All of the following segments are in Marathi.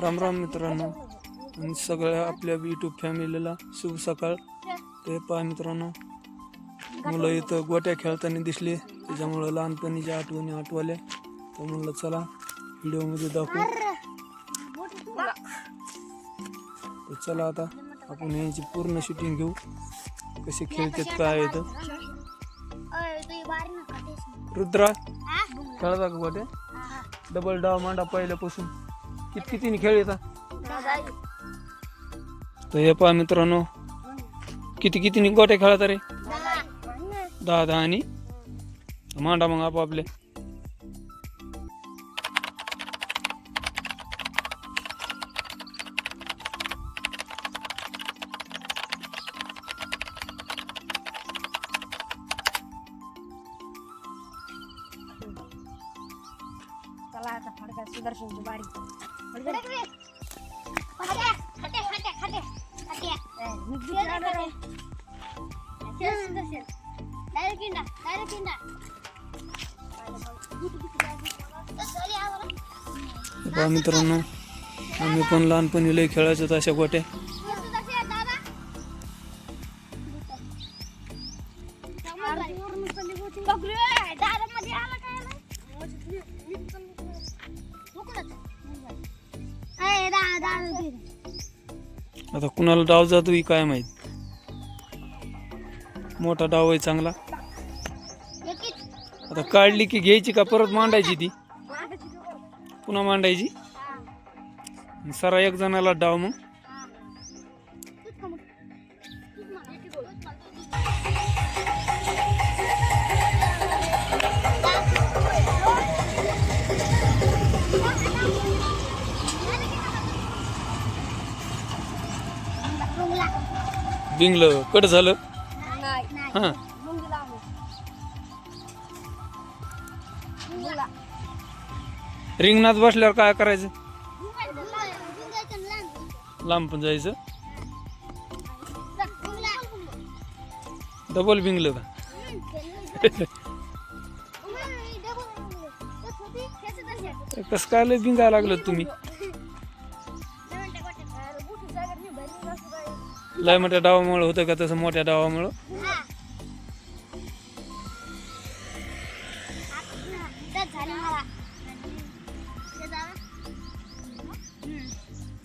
राम राम मित्रांनो. आणि सगळ्या आपल्या यूट्यूब फॅमिलीला शुभ सकाळ. ते पहा मित्रांनो. मुलं इथं गोट्या खेळताना दिसली. त्याच्यामुळं लहानपणीच्या आठवणी आठवल्या तर म्हणलं चला व्हिडिओमध्ये दाखवू. तर चला आता आपण यांची पूर्ण शूटिंग घेऊ. कसे खेळतात काय येतं रुद्रा खेळता का गोट्या? डबल डाव मांडा पहिल्यापासून. किती कितीने खेळ येतात? तर हे पहा मित्रांनो किती कितीने गोट्या खेळतात रे? दहा दहा आणि मांडा मग आपापले. चला आता फडका सुदर्शनची बारी. पहा मित्रांनो आम्ही पण लहानपणी लय खेळायचो अशा गोट्या. आता कुणाला डाव जातो ही काय माहीत? मोठा डाव आहे चांगला. आता काढली की घ्यायची का परत मांडायची ती? पुन्हा मांडायची? सरा एक जणाला डाव मग. बिंगलं कट झालं? हां. रिंगणात बसल्यावर काय करायचं? लांब पण जायचं. डबल बिंगलं का? कसं काय लय बिंगायला लागलं तुम्ही? लय मोठ्या डावामुळं होतं का तसं मोठ्या डावामुळं?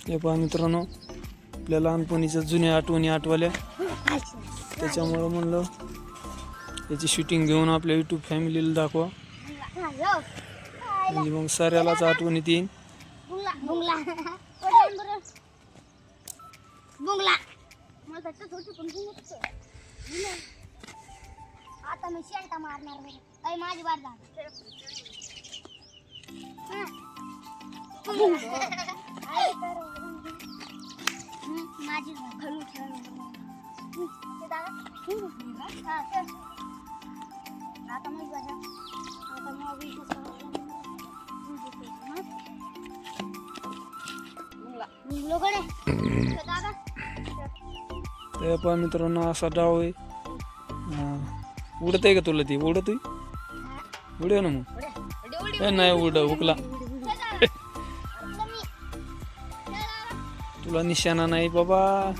हे पहा मित्रांनो आपल्या लहानपणीच्या जुन्या आठवणी आठवल्या. त्याच्यामुळं म्हणलं याची शूटिंग घेऊन आपल्या यूट्यूब फॅमिलीला दाखवा. म्हणजे मग साऱ्यालाच आठवणीत येईन बुंगला बुंगला बुंगला मला त्याचं थोडं पण बुंगलं आता मी शेंटा मारणार बरं. अय माझी बार झाली माझी खलू खेळ आता मग बघा आता मग मुंगलोकडे दादा ते पहा मित्रांनो असा डाव आहे. उडत आहे का तुला ती? उडत उडव ना मग. नाही उड हुकला तुला निशाणा नाही बाबा.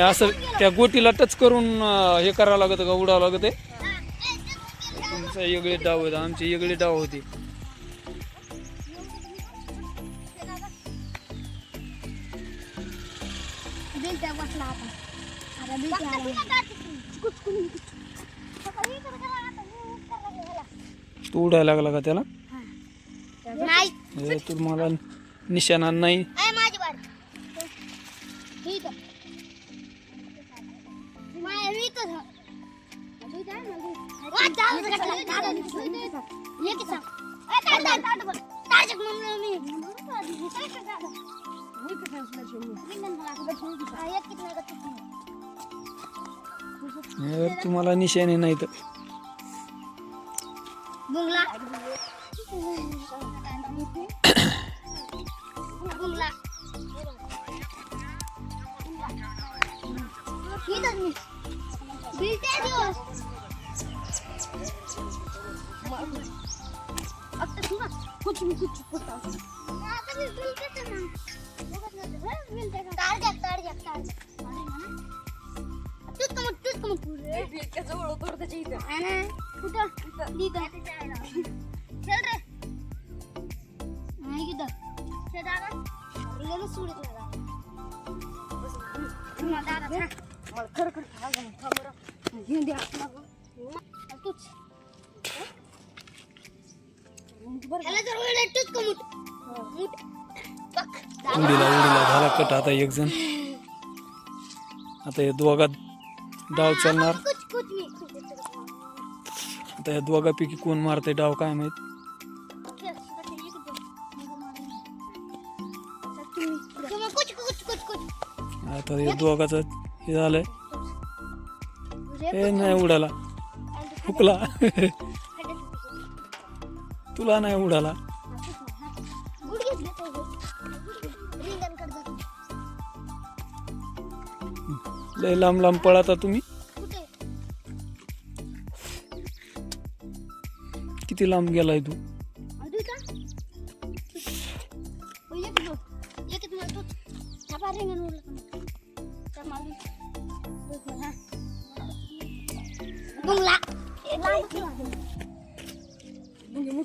असं त्या गोटीला टच करून हे करावं लागत का? उडावं लागत? आहे तुमचा वेगळे डाव होते आमचे वेगळे डाव होते. तू. उडायला लागला का त्याला? नाही. हे तुम्हाला निशाणा नाही. नाही. तुम्हाला निशाणे नाही त्याच्या इथं कुठं चल रे नाही दादा दादा दादा मला खरं खरं खायला घेऊन द्या तूच त्याला जर तूच मुठ बघ उडीला उडीला झाला कट आता एक जण. आता हे दोघात डाव चालणार. कुछ कुछ आता या दोघापैकी कोण मारते डाव काय माहीत? आता या दोघाचं हे झालंय. हे नाही उडाला. हुकला. तुला नाही उडाला. लय लांब लांब पळाता तुम्ही. किती लांब गेलाय तू?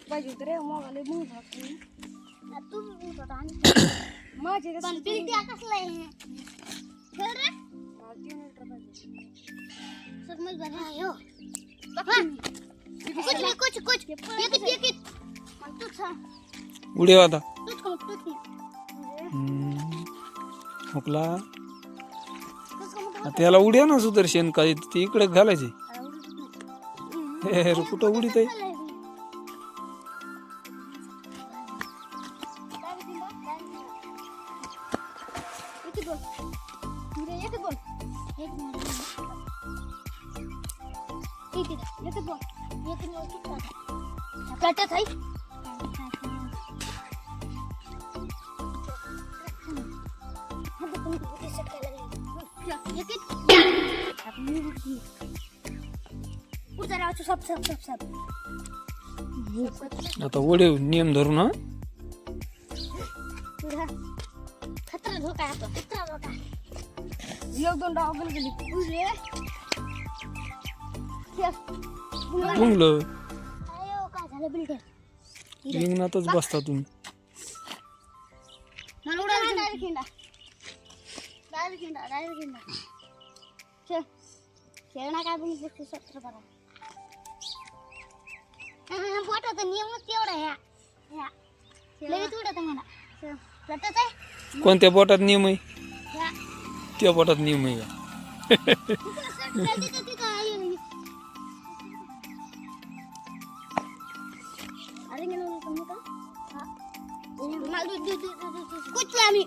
पाहिजे कुछ कुछ। एक एक एक सांग उडे आता तूच. हुकला। आता याला उड्या ना सुदर्शन काय ते इकडे घालायचे. हे हे, कुठं उडीत आहे. आता उडे नियम पुढा खतरा धोका खतरा धोका एक दोन डाव गेली गेली उजवे तुंगलं बिल्डर रिंगणातच बसता तुम्ही. काय सत्र बोटाचा नियमच ह्या ह्या लगेच उडत मला रटत आहे? कोणत्या पोटात नियम आहे? ह्या त्या पोटात नियम आहे का हा कुठला आम्ही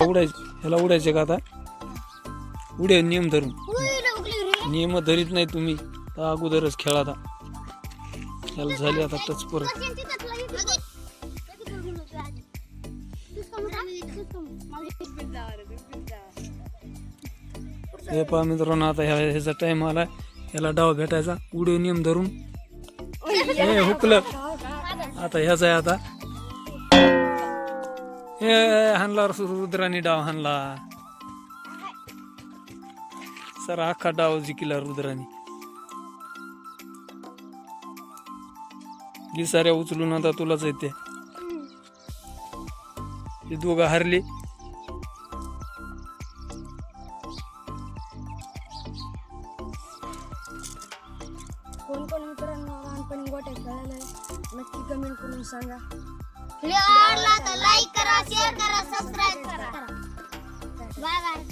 उडायचे ह्याला उडायचे का आता उड्या नियम धरून नियम धरीत नाही तुम्ही तर अगोदरच खेळा आता ह्याला झाली आता टच परत हे पहा मित्रांनो आता ह्या ह्याचा टाइम आला ह्याला डाव भेटायचा. उडे नियम धरून. हे हुकलं. आता ह्याचा आहे आता. हे हाणला रुद्राने डाव हाणला. सर अख्खा डाव जिंकला रुद्राने. साऱ्या उचलून आता तुलाच येते. हे दोघं हरले. कोण कोण मित्रांनो लहानपणी गोट्या खेळायला नक्की कमेंट करून सांगा. लाईक करा शेअर करा सबस्क्राईब करा. Bye bye